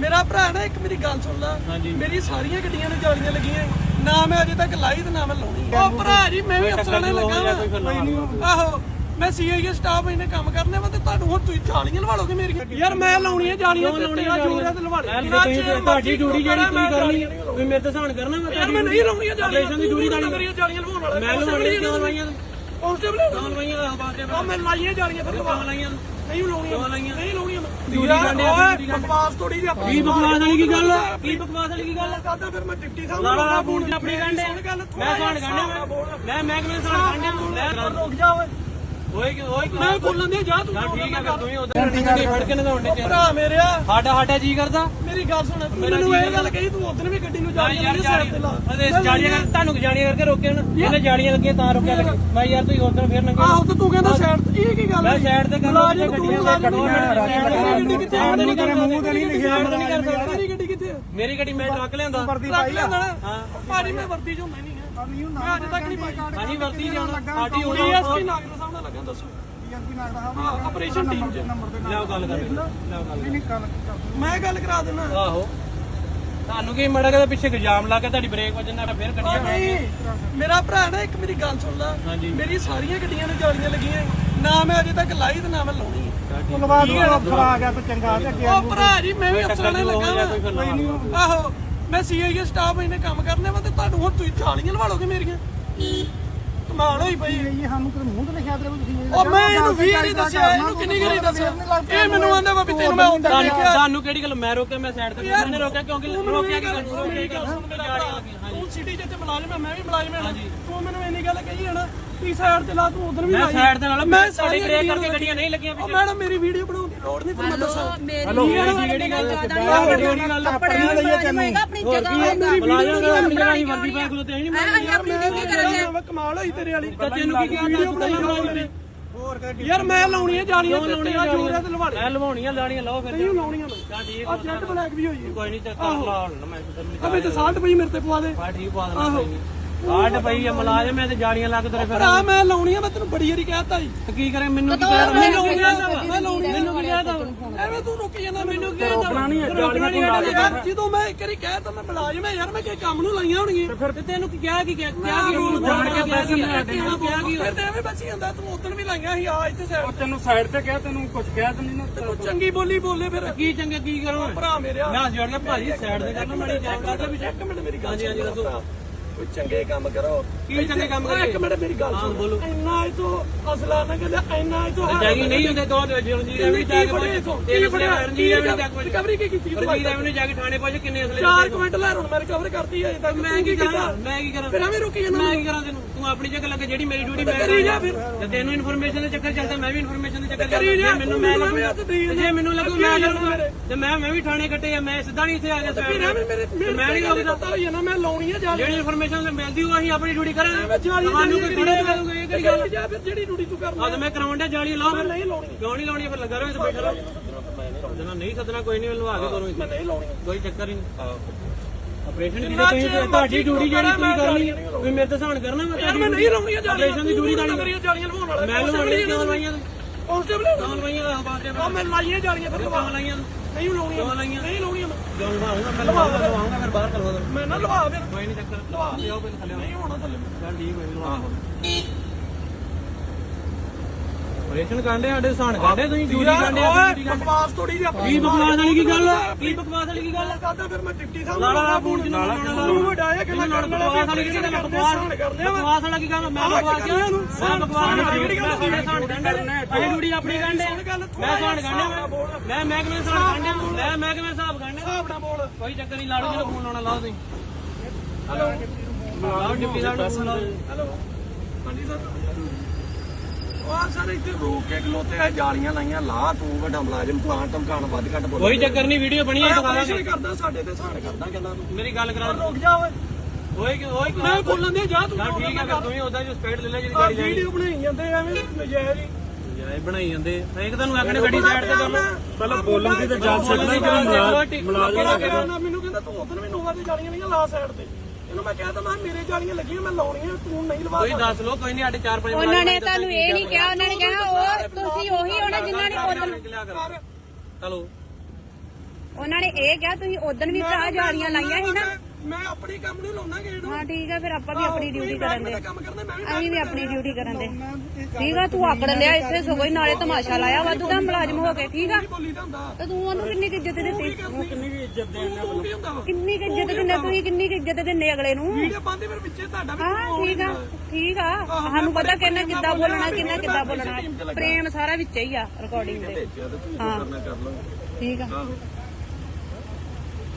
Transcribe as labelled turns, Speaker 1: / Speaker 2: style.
Speaker 1: ਮੇਰਾ ਭਰਾ ਨਾ ਇੱਕ ਮੇਰੀ ਗੱਲ ਸੁਣ ਲਾ। ਮੇਰੀ ਸਾਰੀਆਂ ਗੱਡੀਆਂ ਨੂੰ ਜਾਲੀਆਂ ਲੱਗੀਆਂ ਨਾ ਮੈਂ ਅਜੇ ਤੱਕ ਲਾਈ ਤੇ ਨਾ ਮੈਂ ਲਾਉਣੀ ਉਹ ਭਰਾ ਜੀ ਮੈਂ ਵੀ ਅਫਸਰਾਂ ਨਾਲ ਲੱਗਾ ਵਾਂ। ਆਹੋ ਮੈਂ ਸੀਆਈਏ ਸਟਾਫ ਇਹਨੇ ਕੰਮ ਕਰਨੇ ਵਾ ਤੇ ਤੁਹਾਨੂੰ ਹੁਣ ਤੁਸੀਂ ਜਾਲੀਆਂ ਲਵਾ ਲੋਗੇ ਮੇਰੀਆਂ। ਯਾਰ ਮੈਂ ਲਾਉਣੀਆਂ ਜਾਲੀਆਂ ਤੇ ਜੋਰ ਤੇ ਲਵਾ ਲੈ
Speaker 2: ਤੁਹਾਡੀ ਡਿਊਟੀ ਜਿਹੜੀ ਤੁਸੀਂ ਕਰਨੀ ਤੁਸੀਂ ਮੇਰੇ ਤੇ ਸਹਾਨ ਕਰਨਾ ਮੈਂ
Speaker 1: ਯਾਰ ਮੈਂ ਨਹੀਂ ਲਾਉਣੀਆਂ ਜਾਲੀਆਂ
Speaker 2: ਦੀ ਡਿਊਟੀ
Speaker 1: ਮੇਰੀਆਂ ਜਾਲੀਆਂ ਲਵਾਉਣ ਵਾਲਾ।
Speaker 2: ਮੈਂ ਲਵਾਉਣੀ ਕਿਉਂ ਲਵਾਈਆਂ?
Speaker 1: ਕਾਂਸਟੇਬਲ
Speaker 2: ਕਿਉਂ ਲਵਾਈਆਂ ਦਾ ਬਾਅਦ
Speaker 1: ਉਹ ਮੈਂ ਲਾਈਆਂ ਜਾਲੀਆਂ ਫਿਰ ਲਵਾ
Speaker 2: ਲਾਈਆਂ।
Speaker 1: ਨਹੀਂ ਲਾਉਣੀਆਂ ਨਹੀਂ ਲਾਉਣੀਆਂ।
Speaker 2: ਆ,
Speaker 1: ਓਏ। ਬਕਵਾਸ ਥੋੜੀ ਜਿਹੀ ਆਪਣੀ
Speaker 2: ਕੀ ਬਕਵਾਸ ਵਾਲੀ ਕੀ ਗੱਲ ਆ? ਕੀ ਬਕਵਾਸ ਵਾਲੀ ਕੀ ਗੱਲ ਆ?
Speaker 1: ਕਰਦਾ ਫਿਰ ਮੈਂ ਡਿਪਟੀ ਸਾਹਿਬ
Speaker 2: ਲਾ ਲਾ ਲਾ
Speaker 1: ਲਾਉਣਾ
Speaker 2: ਫੋਨ ਆਪਣੀ ਗੰਢੇ ਮੈਂ ਸਹਾਨ ਗੰਢਿਆ ਮੈਂ ਮੈਂ ਕਿਵੇਂ ਸਹਾਨ ਗੰਢਿਆ ਮੈਂ
Speaker 1: ਰੁਕ ਜਾ ਓਏ।
Speaker 2: ਓਏ ਕਿ- ਓਏ
Speaker 1: ਮੈਂ ਬੋਲਣ ਦੇ ਜਾ ਤੂੰ
Speaker 2: ਠੀਕ ਹੈ ਫਿਰ ਤੂੰ ਹੀ ਉਧਰ ਗੱਡੀ ਫੜ ਕੇ ਨਗਾਉਂਦੇ ਚ
Speaker 1: ਭਰਾ ਮੇਰਿਆ।
Speaker 2: ਸਾਡਾ ਸਾਡਾ ਜੀ ਕਰਦਾ।
Speaker 1: ਮੇਰੀ ਗੱਲ ਸੁਣ ਤੂੰ ਮੈਨੂੰ ਇਹ ਗੱਲ ਕਹੀ ਤੂੰ ਉਦੋਂ ਵੀ ਗੱਡੀ ਨੂੰ ਜਾ
Speaker 2: ਯਾਰ ਜਾੜੀ ਅਰੇ ਜਾੜੀਆਂ ਕਰ ਤੁਹਾਨੂੰ ਜਾੜੀਆਂ ਕਰਕੇ ਰੋਕਿਆ ਨਾ ਇਹਨੇ ਜਾੜੀਆਂ ਲੱਗੀਆਂ ਤਾਂ ਰੋਕਿਆ ਲੱਗੇ ਮੈਂ ਯਾਰ ਤੁਸੀਂ ਉਧਰ ਫੇਰ ਨੰਗੇ
Speaker 1: ਆਹੋ ਤੇ ਤੂੰ ਕਹਿੰਦਾ ਸਾਈਡ ਇਹ ਕੀ ਗੱਲ
Speaker 2: ਮੈਂ ਸਾਈਡ ਤੇ ਕਰ
Speaker 1: ਮੁਲਾਜ਼ਮ ਤੂੰ
Speaker 2: ਗੱਡੀਆਂ ਗੱਡੀਆਂ
Speaker 1: ਗੱਡੀ ਕਿੱਥੇ
Speaker 2: ਆਹ ਨਹੀਂ ਕਰ ਮੂੰਹ ਤੇ ਨਹੀਂ ਲਿਖਿਆ
Speaker 1: ਨਹੀਂ ਕਰ ਸਕਦਾ ਮੇਰੀ ਗੱਡੀ ਕਿੱਥੇ
Speaker 2: ਮੇਰੀ ਗੱਡੀ ਮੈਂ ਟਰੱਕ ਲਿਆਂਦਾ।
Speaker 1: ਰੱਖ ਲੈਂਦਾ ਹਾਂ। ਭਾਜੀ ਮੈਂ ਵਰਦੀ ਚ ਹੁੰਦਾ ਨਹੀਂ ਹੈ। ਮੈਂ ਅੱਜ ਤੱਕ ਨਹੀਂ ਪਾਈ।
Speaker 2: ਹਾਂਜੀ ਵਰਤੀ ਜਾਣਾ ਸਾਡੀ
Speaker 1: ਹੁਣੀ
Speaker 2: ਹੋਣੀ
Speaker 1: ਐਸਪੀ ਨਾਗਰ ਸਾਹਿਬ ਨਾਲ ਲੱਗਾ ਦੱਸੋ ਹਾਂ ਆਪਰੇਸ਼ਨ ਟੀਮ ਚ।
Speaker 2: ਲਿਆਓ ਗੱਲ ਕਰ ਲਿਆਓ ਗੱਲ
Speaker 1: ਮੈਂ ਗੱਲ ਕਰਾ ਦਿੰਦਾ
Speaker 2: ਆਹੋ। ਤੁਹਾਨੂੰ ਕੀ ਮੜਾ ਕੇ ਪਿੱਛੇ ਇਲਜ਼ਾਮ ਲਾ ਕੇ ਤੁਹਾਡੀ ਬ੍ਰੇਕ ਵੱਜਣ ਨਾਲ ਫੇਰ ਗੱਡੀਆਂ
Speaker 1: ਨਹੀਂ ਮੇਰਾ ਭਰਾ ਨਾ ਇੱਕ ਮੇਰੀ ਗੱਲ ਸੁਣ ਲਾ।
Speaker 2: ਹਾਂਜੀ।
Speaker 1: ਮੇਰੀ ਸਾਰੀਆਂ ਗੱਡੀਆਂ ਨੂੰ ਜਾਲੀਆਂ ਲੱਗੀਆਂ। ਨਾ ਮੈਂ ਅਜੇ ਤੱਕ ਲਾਈ ਤੇ ਨਾ ਮੈਂ ਲਾਉਣੀ। ਹੈ
Speaker 3: ਲਵਾ ਦੋ ਅਫਸਰ ਆ ਗਿਆ ਤਾਂ ਚੰਗਾ ਤੇ ਅੱਗੇ
Speaker 1: ਉਹ ਭਰਾ ਜੀ ਮੈਂ ਵੀ ਅਫਸਰਾਂ ਨਾਲ
Speaker 2: ਹੋ ਗਿਆ
Speaker 1: ਲੱਗਾ
Speaker 2: ਕੋਈ
Speaker 1: ਵਾਂ।
Speaker 2: ਫਿਰ
Speaker 1: ਆਹੋ ਮੈਂ ਸੀਆਈਏ ਸਟਾਫ ਇਹਨੇ ਕੰਮ ਕਰਨੇ ਵਾ ਤੇ ਤੁਹਾਨੂੰ ਹੁਣ ਤੁਸੀਂ ਜਾਲੀਆਂ ਲਵਾ ਲੋਗੇ ਮੇਰੀਆਂ। ਕਮਾਲ ਹੋਈ ਪਈ।
Speaker 3: ਇਹ ਸਾਨੂੰ ਕਿਤੇ ਮੂੰਹ ਤੇ ਲਿਖਿਆ ਤੇ ਤੁਸੀਂ
Speaker 1: ਉਹ ਮੈਂ ਇਹਨੂੰ ਵੀ ਨਹੀਂ ਦੱਸਿਆ ਇਹਨੂੰ ਕਿੰਨੀ ਗਰੀ ਦੱਸਿਆ। ਇਹ ਮੈਨੂੰ ਆਂਦਾ ਵਾ ਵੀ ਤੈਨੂੰ ਮੈਂ ਹੁੰਦਾ
Speaker 2: ਤੁਹਾਨੂੰ
Speaker 1: ਦੇਖਿਆ।
Speaker 2: ਤੁਹਾਨੂੰ ਕਿਹੜੀ ਗੱਲ ਮੈਂ ਰੋਕਿਆ ਮੈਂ ਸਾਈਡ ਤੇ ਮੈंने ਰੋਕਿਆ ਕਿਉਂਕਿ ਰੋਕਿਆ ਕਿ
Speaker 1: ਤੂੰ ਮੇਰੀ ਗੱਲ ਸੁਣ ਮੇਰਾ ਭਰਾ। ਤੂੰ ਸਿਟੀ ਜਿੱਥੇ ਮੁਲਾਜ਼ਮ ਹੈ ਮੈਂ ਵੀ ਮੁਲਾਜ਼ਮ ਹਾਂ ਤੂੰ ਮੈਨੂੰ ਇੰਨੀ ਗੱਲ ਕਹੀ ਹੈ ਨਾ ਤੀ ਸਾਈਡ ਤੇ ਲਾ ਤੂੰ ਉਧਰ ਵੀ
Speaker 2: ਮੈਂ
Speaker 1: ਲਾਈ।
Speaker 2: ਸਾਈਡ ਤੇ ਨਾਲ
Speaker 1: ਮੈਂ
Speaker 2: ਮੈਂ
Speaker 1: ਸਾਰੀ
Speaker 2: ਬ੍ਰੇਕ ਕਰਕੇ ਗੱਡੀਆਂ ਨਹੀਂ ਲੱਗੀਆਂ
Speaker 1: ਉਹ ਮੈਡਮ ਮੇਰੀ ਵੀਡੀਓ ਦੀ ਲੋੜ ਨਹੀਂ ਤੈਨੂੰ ਮੈਂ ਦੱਸਾਂ।
Speaker 2: ਹਲੋ ਜਿਹੜੀ ਗੱਲ ਜਿਹੜੀ ਗੱਲ
Speaker 3: ਪੜਨਾ ਲਈਏ ਤੈਨੂੰ
Speaker 4: ਆਪਣੀ ਜਗ੍ਹਾ
Speaker 2: ਬੁਲਾਇਆ ਗਿਆ ਆਪਣੀ ਜਗ੍ਹਾ ਹੀ ਵਰਦੀ ਪਾ ਖਲੋਤੇ ਨਹੀਂ
Speaker 4: ਅਸੀਂ ਆਪਣੀ ਡਿਊਟੀ ਕਰਾਂਗੇ
Speaker 1: ਮੈਂ ਕਮਾਲ ਹੋਈ ਤੇਰੇ ਵਾਲੀ।
Speaker 2: ਤਾਂ ਤੈਨੂੰ ਕੀ ਕਿਹਾ
Speaker 1: ਵੀਡੀਓ ਬਣਾਈ ਹੋਈ ਮੇਰੀ
Speaker 3: ਹੋਰ ਕਰ
Speaker 1: ਯਾਰ ਮੈਂ ਲਾਉਣੀ ਹੈ ਜਾਲੀਆਂ ਤੇ ਤੇਰਾ ਜੋਰ ਹੈ ਤੇ ਲਵਾ ਲੈ
Speaker 2: ਮੈਂ ਲਵਾਉਣੀਆਂ ਲਾਣੀਆਂ ਲਾਓ ਫਿਰ।
Speaker 1: ਨਹੀਂ ਲਾਉਣੀਆਂ ਮੈਂ।
Speaker 2: ਚੱਲ ਠੀਕ
Speaker 1: ਆ ਜੈਟ ਬਲੈਕ ਵੀ ਹੋਈ
Speaker 2: ਕੋਈ ਨਹੀਂ ਚੱਕਰ ਲਾ ਹੁਣ ਮੈਂ ਕਿਧਰ
Speaker 1: ਅਬੇ ਤੇ ਸਾਲਟ ਪਈ ਮੇਰੇ ਤੇ ਪਵਾ ਦੇ।
Speaker 2: ਬਾ ਠੀਕ ਪਾ ਦੇਣਾ ਕਾਟ ਪਈ ਆ ਮਲਾਜ਼ਮ ਐ ਤੇ ਜਾੜੀਆਂ ਲੱਗ ਤੇਰੇ ਫਿਰ
Speaker 1: ਭਰਾ ਮੈਂ ਲਾਉਣੀ ਆ ਮੈਂ ਤੈਨੂੰ ਬੜੀ ਵਾਰੀ ਕਹਿਤਾ ਜੀ।
Speaker 2: ਕੀ ਕਰੇ ਮੈਨੂੰ ਕੀ ਕਹਿ
Speaker 1: ਮੈਂ ਲਾਉਣੀ ਆ ਮੈਂ ਲਾਉਣੀ ਆ
Speaker 2: ਕਹਿਦਾ
Speaker 1: ਐਵੇਂ ਤੂੰ ਰੁਕੀ ਜਾਂਦਾ ਮੈਨੂੰ ਕੀ ਰੋਕਣਾ ਨਹੀਂ ਰੋਕਣਾ ਨਹੀਂ ਯਾਰ ਜਦੋਂ ਮੈਂ ਇੱਕ ਵਾਰੀ ਕਹਿ ਤਾ ਮੈਂ ਮੁਲਾਜ਼ਮ ਹੈ ਯਾਰ ਮੈਂ ਕਿ ਕੰਮ ਨੂੰ ਲਾਈਆਂ ਹੋਣਗੀਆਂ।
Speaker 2: ਫਿਰ ਤੇ ਤੈਨੂੰ ਕੀ ਕਿਹਾ ਕੀ ਕਿਹਾ ਕਿਹਾ ਕੀ ਉਹਨੂੰ ਜਾਣ ਕੇ ਕਿਹਾ ਕੀ
Speaker 1: ਤੈਨੂੰ ਕਿਹਾ ਕੀ ਫਿਰ ਤੇ ਐਵੇਂ ਬਚੀ ਜਾਂਦਾ ਤੂੰ ਉਦੋਂ ਵੀ ਲਾਈਆਂ ਸੀ ਆ ਇੱਥੇ ਸਾਈਡ
Speaker 3: ਤੈਨੂੰ ਸਾਈਡ ਤੇ ਕਿਹਾ ਤੈਨੂੰ ਕੁਝ ਕਿਹਾ ਤਾਂ ਨਹੀਂ ਨਾ।
Speaker 1: ਤੇ ਤੂੰ ਚੰਗੀ ਬੋਲੀ ਬੋਲੇ ਫਿਰ।
Speaker 2: ਕੀ ਚੰਗਾ ਕੀ ਕਰੋ?
Speaker 1: ਭਰਾ ਮੇਰਿਆ
Speaker 2: ਮੈਂ ਜੋੜ ਭਾਜੀ ਸਾਈਡ ਤੇ ਕਰਨਾ ਮਾੜੀ ਜਾਣ ਕਰਦਾ ਵੀ
Speaker 1: ਇੱਕ ਮਿੰਟ ਮੇਰੀ ਗੱਲ ਹਾਂਜੀ ਦੱਸੋ। ਕੋਈ ਚੰਗੇ ਕੰਮ ਕਰੋ।
Speaker 2: ਕੀ ਚੰਗੇ ਕੰਮ
Speaker 1: ਓਏ ਇੱਕ ਮਿੰਟ ਮੇਰੀ ਗੱਲ ਸੁਣ।
Speaker 2: ਬੋਲੋ।
Speaker 1: ਇੰਨਾ ਇਹ ਤੋਂ ਅਸਲਾ ਨਾ ਕਹਿੰਦੇ ਇੰਨਾ ਇਹ ਤੋਂ
Speaker 2: ਜਾਗੀ ਨਹੀਂ ਹੁੰਦੇ ਦੋ ਰਣਜੀਤ ਐਵੇਂ ਜਾ ਕੇ ਤੇਰੇ ਫੜਿਆ ਰਣਜੀਤ ਐਵੇਂ ਜਾ ਕੇ
Speaker 1: ਰਿਕਵਰੀ ਕੀ ਕੀਤੀ
Speaker 2: ਰਣਜੀਤ ਐਵੇਂ ਜਾ ਕੇ ਥਾਣੇ ਪਹੁੰਚ ਕਿੰਨੇ ਅਸਲੇ
Speaker 1: ਚਾਰ ਕੁਇੰਟਲ ਲੈ ਹੁਣ ਮੈਂ ਰਿਕਵਰ ਕਰਤੀ ਹੈ ਅਜੇ ਤੱਕ।
Speaker 2: ਮੈਂ ਕੀ ਕਰਾਂ? ਮੈਂ ਕੀ ਕਰਾਂ?
Speaker 1: ਫਿਰ ਐਵੇਂ ਰੁਕੀ ਜਾਂਦਾ
Speaker 2: ਮੈਂ ਕੀ ਕਰਾਂ ਤੈਨੂੰ? ਤੂੰ ਆਪਣੀ ਜਗ੍ਹਾ ਲੱਗੇ ਜਿਹੜੀ ਮੇਰੀ ਡਿਊਟੀ ਮੈਂ
Speaker 1: ਕਰੀ ਜਾ ਫਿਰ।
Speaker 2: ਤੇ ਤੈਨੂੰ ਇਨਫੋਰਮੇਸ਼ਨ ਦੇ ਚੱਕਰ ਚੱਲਦਾ ਮੈਂ ਵੀ ਇਨਫੋਰਮੇਸ਼ਨ ਦੇ ਚੱਕਰ ਚੱਲਦਾ। ਮੈਨੂੰ ਮੈਂ ਜੇ ਮੈਨੂੰ ਲੱਗੂ ਮੈਂ
Speaker 1: ਆ ਮੇਰੇ।
Speaker 2: ਤੇ ਮੈਂ ਮੈਂ ਵੀ ਥਾਣੇ ਕੱਟੇ ਆ ਮੈਂ ਸਿੱਧਾ ਨਹੀਂ ਇੱਥੇ ਆ ਗਿਆ ਮੈਂ ਨਹੀਂ
Speaker 1: ਹੈ ਲਾਉਣੀ ਹੈ ਜਾ
Speaker 2: ਜਿਹੜੀ ਇਨਫੋਰਮੇਸ਼ਨ ਮਿਲਦੀ ਉਹ ਅਸੀਂ ਆਪਣੀ ਡਿਊਟੀ ਕਰਾਂਗੇ।
Speaker 1: ਜਾਲੀ
Speaker 2: ਤੁਹਾਨੂੰ ਕੋਈ ਥੋੜੇ ਕਰੂਗਾ ਇਹ ਕਿਹੜੀ ਗੱਲ
Speaker 1: ਜਾ ਫਿਰ ਜਿਹੜੀ ਡਿਊਟੀ ਤੂੰ ਕਰਨਾ
Speaker 2: ਤੇ ਮੈਂ ਕਰਾਉਣ ਡਿਆ ਜਾਲੀ ਲਾਓ
Speaker 1: ਨਹੀਂ ਲਾਉਣੀ।
Speaker 2: ਕਿਉਂ ਨਹੀਂ ਲਾਉਣੀ ਫਿਰ ਲੱਗਾ ਰਹੋ ਇੱਥੇ ਬੈਠਾ ਰਹੋ। ਜਦੋਂ ਨਹੀਂ ਸੱਦਣਾ ਕੋਈ ਨਹੀਂ ਮੈਨੂੰ ਆ ਕੇ ਕਰੋ
Speaker 1: ਮੈਂ ਨਹੀਂ ਲਾਉਣੀ।
Speaker 2: ਕੋਈ ਚੱਕਰ ਹੀ ਨਹੀਂ। ਆਪਰੇਸ਼ਨ ਦੀ ਤੁਸੀਂ ਤੁਹਾਡੀ ਡਿਊਟੀ ਜਿਹੜੀ ਤੁਸੀਂ ਕਰਨੀ ਤੁਸੀਂ ਮੇਰੇ ਤੇ ਸਹਾਨ ਕਰਨਾ ਮੈਂ
Speaker 1: ਨਹੀਂ ਲਾਉਣੀ ਹੈ ਜਾਲੀਆਂ
Speaker 2: ਆਪਰੇਸ਼ਨ ਦੀ ਡਿਊਟੀ ਤਾਂ ਨਹੀਂ
Speaker 1: ਮੇਰੀਆਂ ਜਾਲੀਆਂ ਲਵਾਉਣ ਵਾਲਾ?
Speaker 2: ਮੈਂ ਲਵਾਉਣੀ ਕਿਉਂ ਲਵਾਈਆਂ?
Speaker 1: ਕਾਂਸਟੇਬਲ
Speaker 2: ਕਿਉਂ ਲਵਾਈਆਂ? ਆ ਬਾਅਦ
Speaker 1: ਉਹ ਮੈਂ ਲਾਈਆਂ ਜਾਲੀਆਂ ਫਿਰ ਲਵਾ।
Speaker 2: ਲਾਈਆਂ?
Speaker 1: ਨਹੀਂ ਲਾਉਣੀਆਂ। ਨਹੀਂ ਲਾਉਣੀਆਂ ਮੈਂ।
Speaker 2: ਕਿਉਂ ਲਵਾਉਂਗਾ ਮੈਂ ਲਵਾਉਂਗਾ ਲਵਾਉਂਗਾ ਫਿਰ ਬਾਹਰ ਕਰਵਾ ਦੋ
Speaker 1: ਮੈਂ ਨਾ ਲਵਾ ਫਿਰ
Speaker 2: ਕੋਈ ਨਹੀਂ ਚੱਕਰ। ਲਵਾ ਲਿਓ ਪਹਿਲੇ ਥੱਲੇ
Speaker 1: ਨਹੀਂ ਹੋਣਾ ਥੱਲੇ।
Speaker 2: ਚੱਲ ਠੀਕ ਹੋਈ ਲਵਾ ਆਪਰੇਸ਼ਨ ਕਾਂਡੇ ਸਾਡੇ ਸਹਾਨ ਕਾਂਡੇ ਤੁਸੀਂ ਡਿਊਟੀ ਕਾਂਡੇ
Speaker 1: ਓਏ ਬਕਵਾਸ ਥੋੜੀ ਜਿਹੀ ਆਪਣੀ
Speaker 2: ਕੀ ਬਕਵਾਸ ਵਾਲੀ ਕੀ ਗੱਲ? ਕੀ ਬਕਵਾਸ ਵਾਲੀ ਕੀ ਗੱਲ?
Speaker 1: ਕਰਦਾ ਫਿਰ ਮੈਂ ਡਿਪਟੀ ਸਾਹਿਬ
Speaker 2: ਲਾ ਲਾ ਲਾ ਫੋਨ ਚ ਲਾ ਲਾ।
Speaker 1: ਤੂੰ ਵਡਾਇਆ ਕਿ ਮੈਂ ਕਰਨ ਵਾਲਾ
Speaker 2: ਬਕਵਾਸ ਵਾਲੀ ਕੀ ਗੱਲ? ਬਕਵਾਸ ਵਾਲਾ ਕੀ ਗੱਲ? ਮੈਂ ਬਕਵਾਸ ਕਿਹਾ ਮੈਂ ਬਕਵਾਸ ਵਾਲੀ ਸਾਡੇ ਸਾਨ ਗੰਢੇ ਅਸੀਂ ਡਿਊਟੀ ਆਪਣੀ ਗੰਢੇ ਮੈਂ ਸਾਨ ਗੰਢੇ ਮੈਂ ਮੈਂ ਕਿਵੇਂ ਸਾਨ ਗੰਢੇ ਮੈਂ ਮੈਂ ਕਿਵੇਂ ਹਿਸਾਬ ਗੰਢੇ
Speaker 1: ਹਿਸਾਬ ਨਾਲ ਬੋਲ।
Speaker 2: ਕੋਈ ਚੱਕਰ ਨਹੀਂ ਲਾੜੂ ਜਿਹਨੂੰ ਫੋਨ ਲਾਉਣਾ ਲਾਓ ਤੁਸੀਂ। ਹਲੋ। ਲਾਓ। ਡਿਪਟੀ ਸਾਹਿਬ ਨੂੰ ਫੋਨ ਲਾਓ।
Speaker 1: ਹੈਲੋ। ਹਾਂਜੀ ਸਰ। ਉਹ ਸਰ ਇੱਥੇ ਰੋਕ ਕੇ ਖਲੋਤੇ ਆ ਜਾਲੀਆਂ ਲਾਈਆਂ ਲਾ ਤੂੰ ਵੱਡਾ ਮੁਲਾਜ਼ਮ ਪਲਾਂਟ ਧਮਕਾਣ ਵੱਧ ਘੱਟ ਬੋਲ
Speaker 2: ਕੋਈ ਚੱਕਰ ਨਹੀਂ ਵੀਡੀਓ ਬਣੀ ਹੈ ਦਿਖਾ
Speaker 1: ਆਪਰੇਸ਼ਨ ਕਰਦਾ ਸਾਡੇ ਤੇ ਸਾਨ ਕਰਦਾ ਕਹਿੰਦਾ ਤੂੰ।
Speaker 2: ਮੇਰੀ ਗੱਲ ਕਰਾ
Speaker 1: ਰੁਕ ਜਾ ਓਏ।
Speaker 2: ਓਏ ਓਏ
Speaker 1: ਮੈਂ ਬੋਲਣ ਦੇ ਜਾ ਤੂੰ
Speaker 2: ਠੀਕ ਹੈ ਤੂੰ ਹੀ ਉਹਦਾ ਜੋ ਸਪੀਡ ਲੈ ਲੈ ਜਿਹੜੀ ਗਾੜੀ ਲੈਣੀ
Speaker 1: ਵੀਡੀਓ ਬਣਾਈ ਜਾਂਦੇ ਐਵੇਂ ਨਜਾਇਜ਼ ਹੀ।
Speaker 2: ਇਹ ਬਣਾਈ ਜਾਂਦੇ ਇੱਕ ਤੁਹਾਨੂੰ ਆਖਣੇ ਗੱਡੀ ਸਾਈਡ ਤੇ ਕਰ ਲਓ
Speaker 3: ਪਹਿਲਾਂ ਬੋਲਣ ਦੀ ਤਾਂ ਜਾ ਸਕਦਾ ਕਿ
Speaker 1: ਮੁਲਾਜ਼ਮ ਮੈਨੂੰ ਕਹਿੰਦਾ ਤੂੰ ਉਧਰ ਵੀ ਨੋਵਾ ਦੀ ਜਾਲੀਆਂ ਨਹੀਂ ਲਾ ਸਾਈਡ ਤੇ। ਇਹਨੂੰ ਮੈਂ ਕਹਿ ਤਾ ਮੈਂ ਕਿਹਾ ਮੇਰੇ ਜਾਲੀਆਂ ਲੱਗੀਆਂ ਮੈਂ ਲਾਉਣੀਆਂ ਤੂੰ ਨਹੀਂ ਲਵਾ
Speaker 2: ਕੋਈ ਦੱਸ ਲੋ ਕੋਈ ਨਹੀਂ ਸਾਡੇ 4-5
Speaker 4: ਉਹਨਾਂ ਨੇ ਤੁਹਾਨੂੰ ਇਹ ਨਹੀਂ ਕਿਹਾ ਉਹਨਾਂ ਨੇ ਕਿਹਾ ਉਹ ਤੁਸੀਂ ਉਹੀ ਹੋਣਾ ਜਿਨ੍ਹਾਂ ਨੇ ਉਦੋਂ ਉਹਨਾਂ ਨੇ ਇਹ ਕਿਹਾ ਤੁਸੀਂ ਉਦੋਂ ਵੀ ਭਰਾ ਜਾਲੀਆਂ ਲਾਈਆਂ ਸੀ ਨਾ।
Speaker 1: ਮੈਂ- ਆਪਣੀ ਕੰਮ ਨੂੰ ਲਾਉਣਾ ਗਏ ਨੂੰ।
Speaker 4: ਹਾਂ ਠੀਕ ਆ ਫਿਰ ਆਪਾਂ ਵੀ ਆਪਣੀ ਡਿਊਟੀ ਕਰਨ ਦੇ।
Speaker 1: ਕੰਮ ਕਰਨਾ ਮੈਂ ਵੀ
Speaker 4: ਅਸੀਂ ਵੀ ਆਪਣੀ ਡਿਊਟੀ ਕਰਨ। ਦੇ। ਠੀਕ ਆ ਤੂੰ ਆਕੜ ਲਿਆ ਇੱਥੇ ਸਗੋਂ ਹੀ ਨਾਲੇ ਤਮਾਸ਼ਾ ਲਾਇਆ ਵਾਧੂ ਦਾ ਮੁਲਾਜ਼ਮ ਹੋ ਕੇ ਠੀਕ ਆ? ਤੇ ਤੂੰ ਉਹਨੂੰ ਕਿੰਨੀ ਕੁ ਇੱਜ਼ਤ ਦਿੱਤੀ
Speaker 3: ਕਿੰਨੀ ਵੀ ਇੱਜ਼ਤ ਦੇਣ
Speaker 1: ਤੂੰ ਕੀ ਹੁੰਦਾ? ਵਾ
Speaker 4: ਕਿੰਨੀ ਕੁ ਇੱਜ਼ਤ ਦਿੰਦੇ? ਤੁਸੀਂ ਕਿੰਨੀ ਕੁ ਇੱਜ਼ਤ ਦਿੰਦੇ ਅਗਲੇ ਨੂੰ?
Speaker 1: ਵੀਡੀਓ ਪਾਉਂਦੇ ਫਿਰ ਵਿੱਚੇ ਤੁਹਾਡਾ ਵੀ
Speaker 4: ਹਾਂ ਠੀਕ ਆ ਠੀਕ ਆ। ਸਾਨੂੰ ਪਤਾ ਕਿੰਨਾ ਕਿੱਦਾਂ ਬੋਲਣਾ ਕਿੰਨਾ ਕਿੱਦਾਂ ਬੋਲਣਾ। ਪ੍ਰੇਮ ਸਾਰਾ ਵਿੱਚ ਹੀ ਆ ਰਿਕਾਰਡਿੰਗ ਦੇ। ਹਾਂ। ਠੀਕ ਆ।